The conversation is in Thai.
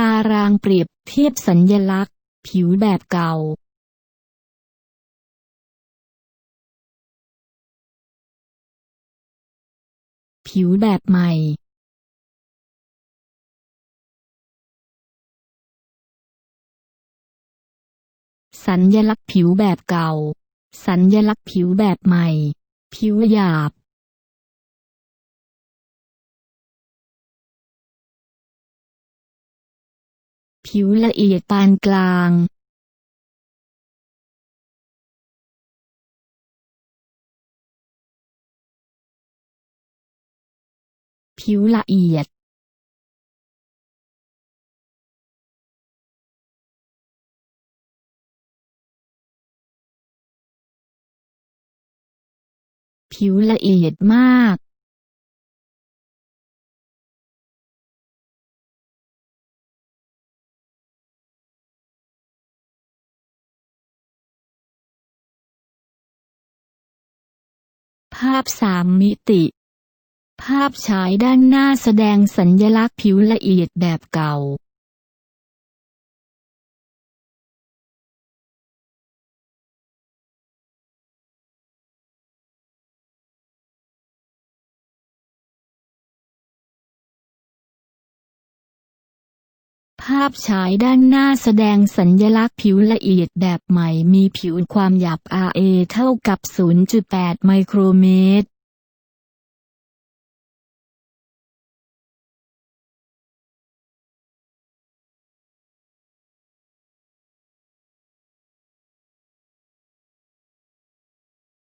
ตารางเปรียบเทียบสัญญลักษณ์ ผิวแบบเก่าผิวแบบใหม่ สัญญลักษณ์ผิวแบบเก่า สัญญลักษณ์ผิวแบบใหม่ ผิวหยาบ ผิวละเอียดปานกลางผิวละเอียด ผิวละเอียดมากาพสามมิติ ภาพฉายด้านหน้าแสดงสัญญลักษณ์ผิวละเอียดแบบเก่า ภาพฉายด้านหน้าแสดงสัญญลักษณ์ผิวละเอียดแบบใหม่มีผิวความหยาบ RA เท่ากับ 0.8 ไมโครเมตร